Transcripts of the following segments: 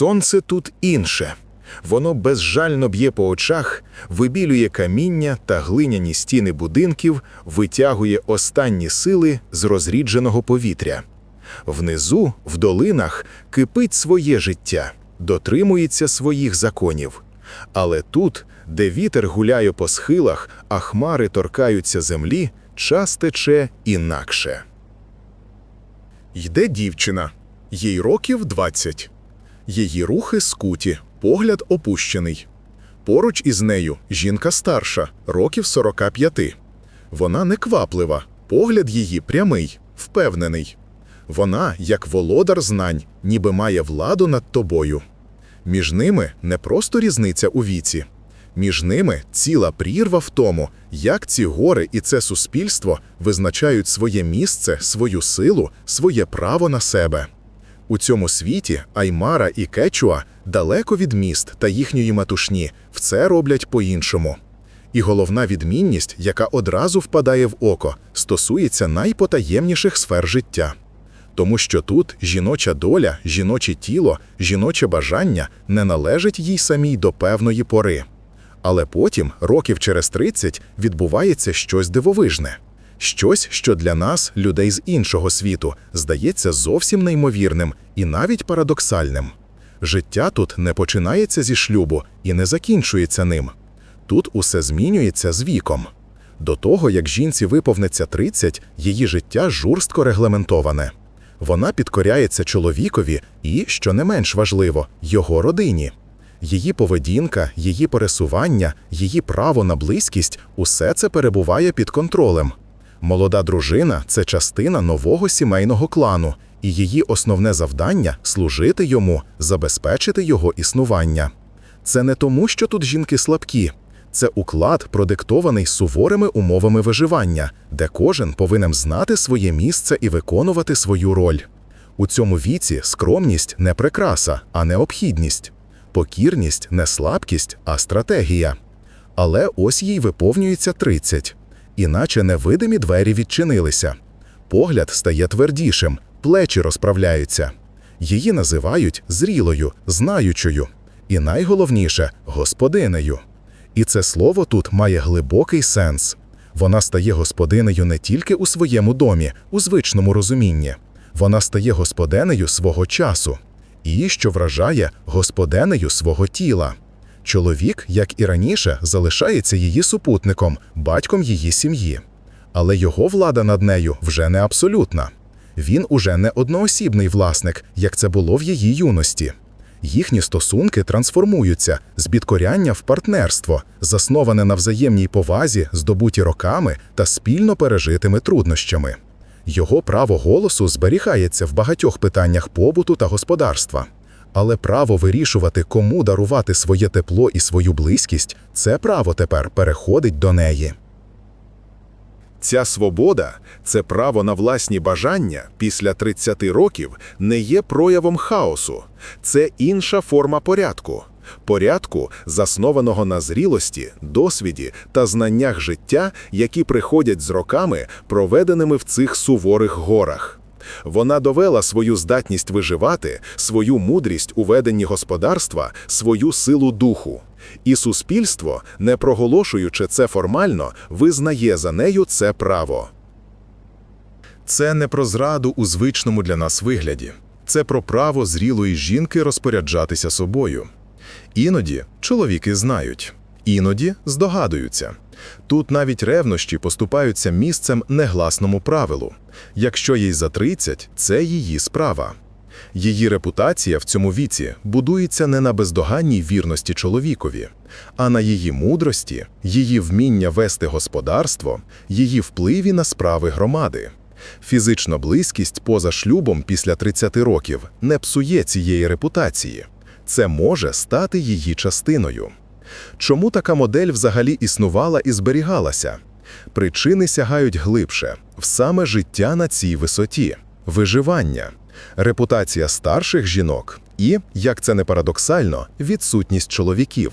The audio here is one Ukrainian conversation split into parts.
Сонце тут інше. Воно безжально б'є по очах, вибілює каміння та глиняні стіни будинків, витягує останні сили з розрідженого повітря. Внизу, в долинах, кипить своє життя, дотримується своїх законів. Але тут, де вітер гуляє по схилах, а хмари торкаються землі, час тече інакше. Йде дівчина, їй років 20. Її рухи скуті, погляд опущений. Поруч із нею жінка старша, років 45. Вона некваплива, погляд її прямий, впевнений. Вона, як володар знань, ніби має владу над тобою. Між ними не просто різниця у віці. Між ними ціла прірва в тому, як ці гори і це суспільство визначають своє місце, свою силу, своє право на себе. У цьому світі Аймара і Кечуа далеко від міст та їхньої матушні все роблять по-іншому. І головна відмінність, яка одразу впадає в око, стосується найпотаємніших сфер життя. Тому що тут жіноча доля, жіноче тіло, жіноче бажання не належить їй самій до певної пори. Але потім, років через 30, відбувається щось дивовижне. Щось, що для нас, людей з іншого світу, здається зовсім неймовірним і навіть парадоксальним. Життя тут не починається зі шлюбу і не закінчується ним. Тут усе змінюється з віком. До того, як жінці виповниться 30, її життя жорстко регламентоване. Вона підкоряється чоловікові і, що не менш важливо, його родині. Її поведінка, її пересування, її право на близькість усе це перебуває під контролем. Молода дружина це частина нового сімейного клану, і її основне завдання служити йому, забезпечити його існування. Це не тому, що тут жінки слабкі, це уклад, продиктований суворими умовами виживання, де кожен повинен знати своє місце і виконувати свою роль. У цьому віці скромність не прикраса, а необхідність, покірність не слабкість, а стратегія. Але ось їй виповнюється 30. Іначе невидимі двері відчинилися. Погляд стає твердішим, плечі розправляються. Її називають зрілою, знаючою. І найголовніше господинею. І це слово тут має глибокий сенс. Вона стає господинею не тільки у своєму домі, у звичному розумінні. Вона стає господинею свого часу і, що вражає, господинею свого тіла. Чоловік, як і раніше, залишається її супутником, батьком її сім'ї. Але його влада над нею вже не абсолютна. Він уже не одноосібний власник, як це було в її юності. Їхні стосунки трансформуються з підкоряння в партнерство, засноване на взаємній повазі, здобуті роками та спільно пережитими труднощами. Його право голосу зберігається в багатьох питаннях побуту та господарства. Але право вирішувати, кому дарувати своє тепло і свою близькість, це право тепер переходить до неї. Ця свобода, це право на власні бажання після 30 років не є проявом хаосу, це інша форма порядку. Порядку, заснованого на зрілості, досвіді та знаннях життя, які приходять з роками, проведеними в цих суворих горах. Вона довела свою здатність виживати, свою мудрість у веденні господарства, свою силу духу. І суспільство, не проголошуючи це формально, визнає за нею це право. Це не про зраду у звичному для нас вигляді, це про право зрілої жінки розпоряджатися собою. Іноді чоловіки знають, іноді здогадуються. Тут навіть ревнощі поступаються місцем негласному правилу. Якщо їй за 30, це її справа. Її репутація в цьому віці будується не на бездоганній вірності чоловікові, а на її мудрості, її вміння вести господарство, її впливі на справи громади. Фізична близькість поза шлюбом після 30 років не псує цієї репутації. Це може стати її частиною. Чому така модель взагалі існувала і зберігалася? Причини сягають глибше в саме життя на цій висоті, виживання, репутація старших жінок і, як це не парадоксально, відсутність чоловіків.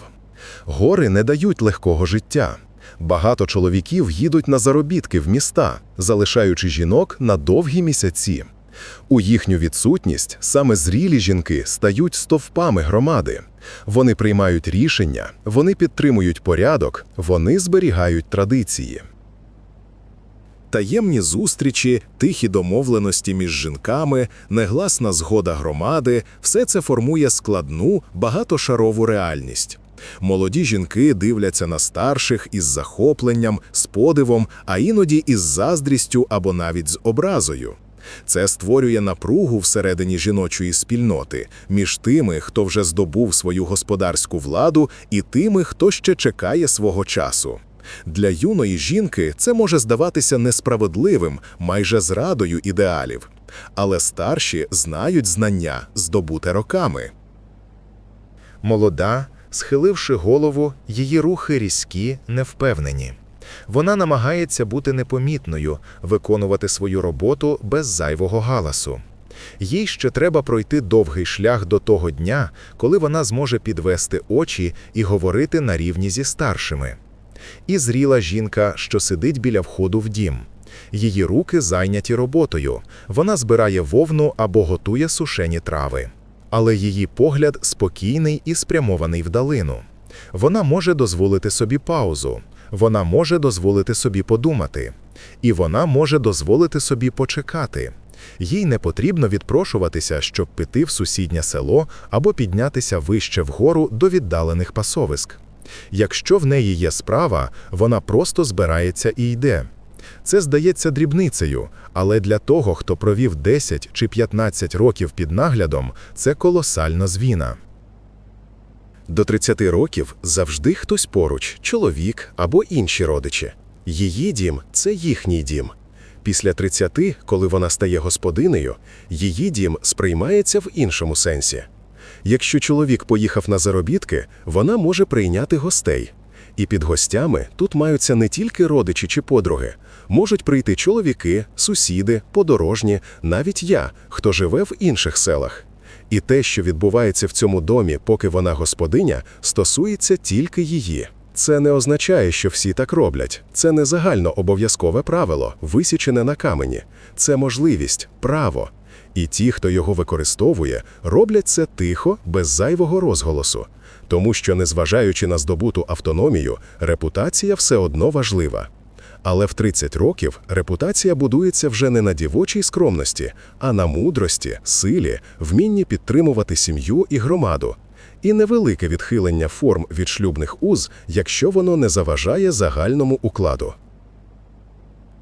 Гори не дають легкого життя. Багато чоловіків їдуть на заробітки в міста, залишаючи жінок на довгі місяці. У їхню відсутність саме зрілі жінки стають стовпами громади. Вони приймають рішення, вони підтримують порядок, вони зберігають традиції. Таємні зустрічі, тихі домовленості між жінками, негласна згода громади все це формує складну, багатошарову реальність. Молоді жінки дивляться на старших із захопленням, з подивом, а іноді із заздрістю або навіть з образою. Це створює напругу всередині жіночої спільноти між тими, хто вже здобув свою господарську владу, і тими, хто ще чекає свого часу. Для юної жінки це може здаватися несправедливим, майже зрадою ідеалів. Але старші знають знання, здобуте роками. Молода, схиливши голову, її рухи різкі, невпевнені. Вона намагається бути непомітною, виконувати свою роботу без зайвого галасу. Їй ще треба пройти довгий шлях до того дня, коли вона зможе підвести очі і говорити на рівні зі старшими. І зріла жінка, що сидить біля входу в дім. Її руки зайняті роботою. Вона збирає вовну або готує сушені трави. Але її погляд спокійний і спрямований вдалину. Вона може дозволити собі паузу, вона може дозволити собі подумати, і вона може дозволити собі почекати. Їй не потрібно відпрошуватися, щоб піти в сусіднє село або піднятися вище вгору до віддалених пасовиськ. Якщо в неї є справа, вона просто збирається і йде. Це здається дрібницею, але для того, хто провів 10 чи 15 років під наглядом, це колосальна звіна. До 30 років завжди хтось поруч, чоловік або інші родичі. Її дім це їхній дім. Після 30, коли вона стає господинею, її дім сприймається в іншому сенсі. Якщо чоловік поїхав на заробітки, вона може прийняти гостей. І під гостями тут маються не тільки родичі чи подруги, можуть прийти чоловіки, сусіди, подорожні, навіть я, хто живе в інших селах. І те, що відбувається в цьому домі, поки вона господиня, стосується тільки її. Це не означає, що всі так роблять. Це не загально обов'язкове правило, висічене на камені. Це можливість, право. І ті, хто його використовує, роблять це тихо, без зайвого розголосу. Тому що, незважаючи на здобуту автономію, репутація все одно важлива. Але в 30 років репутація будується вже не на дівочій скромності, а на мудрості, силі, вмінні підтримувати сім'ю і громаду. І невелике відхилення форм від шлюбних уз, якщо воно не заважає загальному укладу.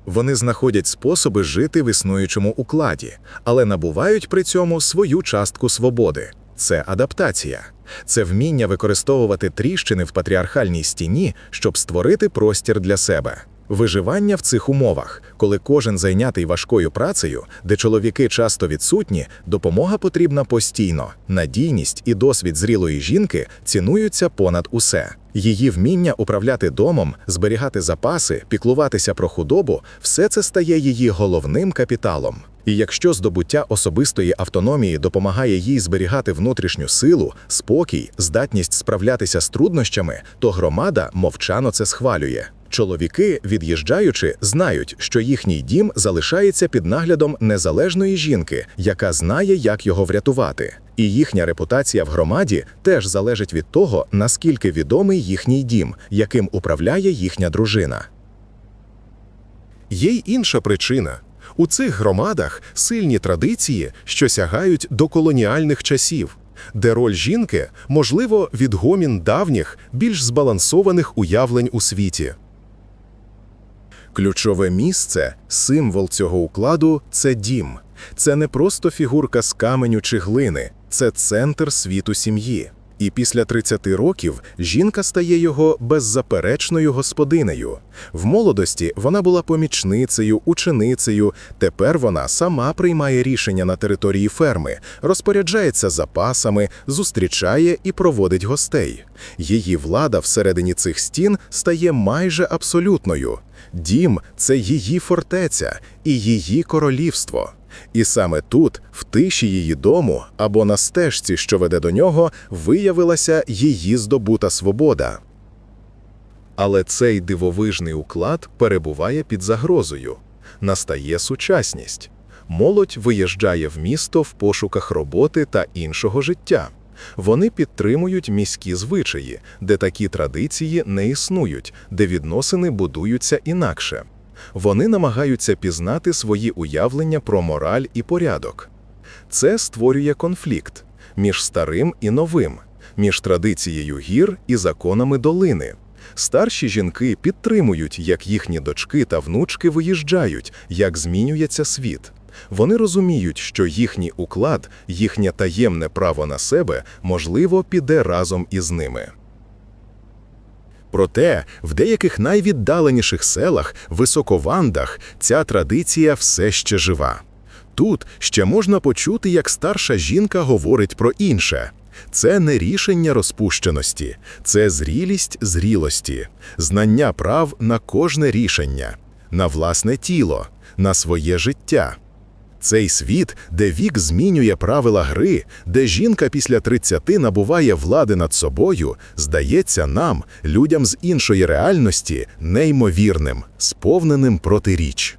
Вони знаходять способи жити в існуючому укладі, але набувають при цьому свою частку свободи. Це адаптація, це вміння використовувати тріщини в патріархальній стіні, щоб створити простір для себе. Виживання в цих умовах, коли кожен зайнятий важкою працею, де чоловіки часто відсутні, допомога потрібна постійно. Надійність і досвід зрілої жінки цінуються понад усе. Її вміння управляти домом, зберігати запаси, піклуватися про худобу все це стає її головним капіталом. І якщо здобуття особистої автономії допомагає їй зберігати внутрішню силу, спокій, здатність справлятися з труднощами, то громада мовчано це схвалює. Чоловіки, від'їжджаючи, знають, що їхній дім залишається під наглядом незалежної жінки, яка знає, як його врятувати. І їхня репутація в громаді теж залежить від того, наскільки відомий їхній дім, яким управляє їхня дружина. Є й інша причина. У цих громадах сильні традиції, що сягають до колоніальних часів, де роль жінки, можливо, відгомін давніх, більш збалансованих уявлень у світі. Ключове місце, символ цього укладу це дім. Це не просто фігурка з каменю чи глини, це центр світу сім'ї. І після 30 років жінка стає його беззаперечною господинею. В молодості вона була помічницею, ученицею. Тепер вона сама приймає рішення на території ферми, розпоряджається запасами, зустрічає і проводить гостей. Її влада всередині цих стін стає майже абсолютною. Дім це її фортеця і її королівство. І саме тут, в тиші її дому або на стежці, що веде до нього, виявилася її здобута свобода. Але цей дивовижний уклад перебуває під загрозою. Настає сучасність. Молодь виїжджає в місто в пошуках роботи та іншого життя. Вони підтримують міські звичаї, де такі традиції не існують, де відносини будуються інакше. Вони намагаються пізнати свої уявлення про мораль і порядок. Це створює конфлікт між старим і новим, між традицією гір і законами долини. Старші жінки підтримують, як їхні дочки та внучки виїжджають, як змінюється світ. Вони розуміють, що їхній уклад, їхнє таємне право на себе, можливо, піде разом із ними. Проте в деяких найвіддаленіших селах, високовандах, ця традиція все ще жива. Тут ще можна почути, як старша жінка говорить про інше. Це не рішення розпущеності, це зрілість зрілості, знання прав на кожне рішення, на власне тіло, на своє життя. Цей світ, де вік змінює правила гри, де жінка після 30 набуває влади над собою, здається нам, людям з іншої реальності, неймовірним, сповненим протиріч.